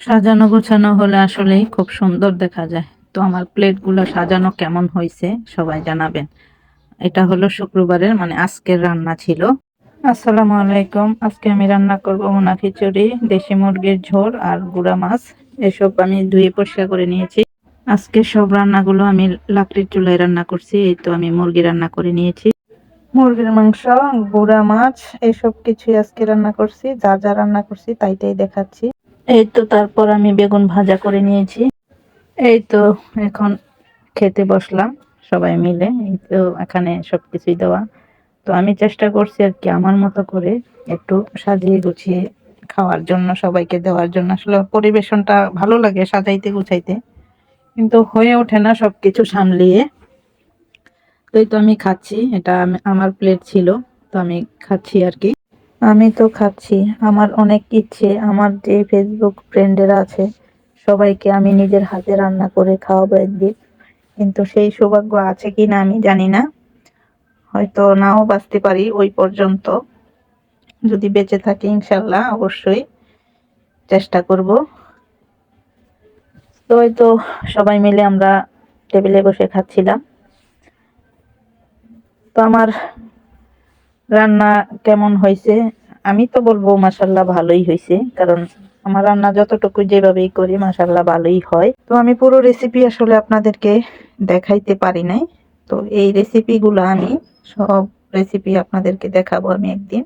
সাজানো গোছানো হলে আসলেই খুব সুন্দর দেখা যায়। তো আমার প্লেটগুলো সাজানো কেমন হয়েছে সবাই জানাবেন। এটা হলো শুক্রবারের মানে আজকের রান্না ছিল। আসসালামু আলাইকুম। আজকে আমি রান্না করব মোনা খিচুড়ি, দেশি মুরগির ঝোল আর গুঁড়া মাছ। এসব আমি ধুয়ে পরিষ্কার করে নিয়েছি। আজকে সব রান্নাগুলো আমি লাকড়ির চুলায় রান্না করছি, এই তো আমি মুরগি রান্না করে নিয়েছি। মুরগির মাংস, গুঁড়া মাছ, এসব কিছুই আজকে রান্না করছি। যা যা রান্না করছি তাই তাই দেখাচ্ছি। এই তো তারপর আমি বেগুন ভাজা করে নিয়েছি। এই তো এখন খেতে বসলাম সবাই মিলে। এই তো এখানে সবকিছুই দেওয়া। তো আমি চেষ্টা করছি আর কি আমার মতো করে একটু সাজিয়ে গুছিয়ে খাওয়ার জন্য, সবাইকে দেওয়ার জন্য। আসলে পরিবেশনটা ভালো লাগে সাজাইতে গুছাইতে। কিন্তু হয়ে ওঠে না সবকিছু সামলিয়ে। তো এই তো আমি খাচ্ছি, এটা আমার প্লেট ছিল, তো আমি খাচ্ছি আর কি। আমি তো খাচ্ছি, আমার অনেক ইচ্ছে, আমার যে ফেসবুক ফ্রেন্ডেরা আছে, সবাইকে আমি নিজের হাতে রান্না করে খাওয়াবো একদিন। কিন্তু সেই সৌভাগ্য আছে কি না আমি জানি না। হয়তো নাও বাঁচতে পারি ওই পর্যন্ত। যদি বেঁচে থাকি ইনশাল্লাহ অবশ্যই চেষ্টা করব। তো হয়তো সবাই মিলে আমরা টেবিলে বসে খাচ্ছিলাম। তো আমার রান্না কেমন হয়েছে? আমি তো বলব মাসাল্লাহ ভালোই হয়েছে, কারণ আমার রান্না যতটুকু যেভাবেই করি মাসাল্লাহ ভালোই হয়। তো আমি পুরো রেসিপি আসলে আপনাদেরকে দেখাইতে পারি নাই। তো এই রেসিপিগুলো আমি, সব রেসিপি আপনাদেরকে দেখাবো আমি একদিন,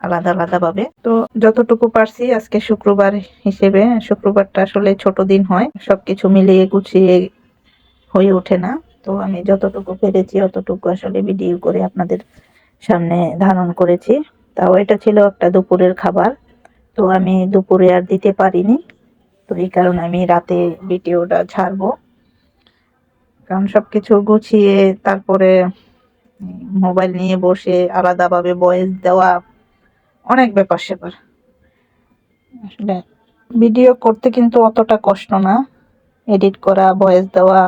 আলাদা আলাদা ভাবে তো যতটুকু পারছি আজকে শুক্রবার হিসেবে, শুক্রবারটা আসলে ছোট দিন হয়, সবকিছু মিলিয়ে গুছিয়ে হয়ে ওঠে না। তো আমি যতটুকু পেরেছি, অতটুকু আসলে ভিডিও করে আপনাদের সামনে ধারণ করেছি। তাও এটা ছিল একটা দুপুরের খাবার। তো আমি দুপুরে আর দিতে পারিনি। তো এই কারণে আমি রাতে ভিডিওটা ছাড়বো। কারণ সব কিছু গুছিয়ে তারপরে মোবাইল নিয়ে বসে আলাদাভাবে ভয়েস দেওয়া অনেক ব্যাপার স্যাপার। আসলে ভিডিও করতে কিন্তু অতটা কষ্ট না। এডিট করা ভয়েস দেওয়া,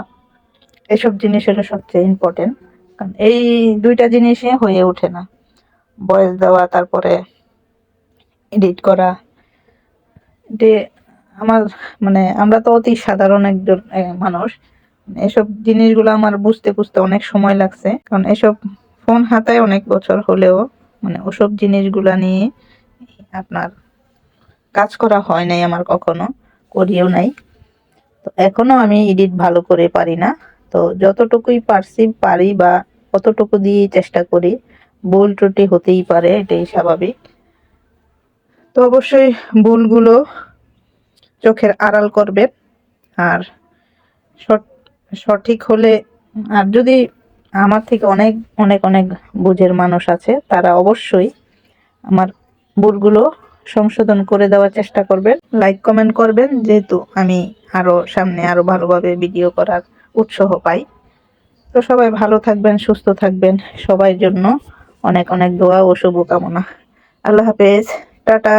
এসব জিনিস হলো সবচেয়ে ইম্পর্টেন্ট এই দুইটা জিনিসই হয়ে ওঠে না। ভয়েস দেওয়া, তারপরে এডিট করা। যে আমার মানে আমরা তো অতি সাধারণ একজন মানুষ। এসব জিনিসগুলো আমার বুঝতে বুঝতে অনেক সময় লাগছে। কারণ এসব ফোন হাতায় অনেক বছর হলেও মানে ওসব জিনিসগুলা নিয়ে আপনার কাজ করা হয় নাই আমার কখনো, করিও নাই। তো এখনও আমি এডিট ভালো করে পারি না। তো যতটুকুই পারছি, পারি বা কতটুকু দিয়ে চেষ্টা করি। ভুল ত্রুটি হতেই পারে, এটাই স্বাভাবিক। তো অবশ্যই ভুলগুলো চোখের আড়াল করবেন আর সঠ- সঠিক হলে, আর যদি আমার থেকে অনেক অনেক অনেক বুঝের মানুষ আছে, তারা অবশ্যই আমার ভুলগুলো সংশোধন করে দেওয়ার চেষ্টা করবেন। লাইক কমেন্ট করবেন, যেহেতু আমি আরও সামনে আরও ভালোভাবে ভিডিও করার উৎসাহ পাই। তো সবাই ভালো থাকবেন, সুস্থ থাকবেন। সবাই জন্য অনেক অনেক দোয়া ও শুভকামনা। আল্লাহ হাফেজ। টাটা।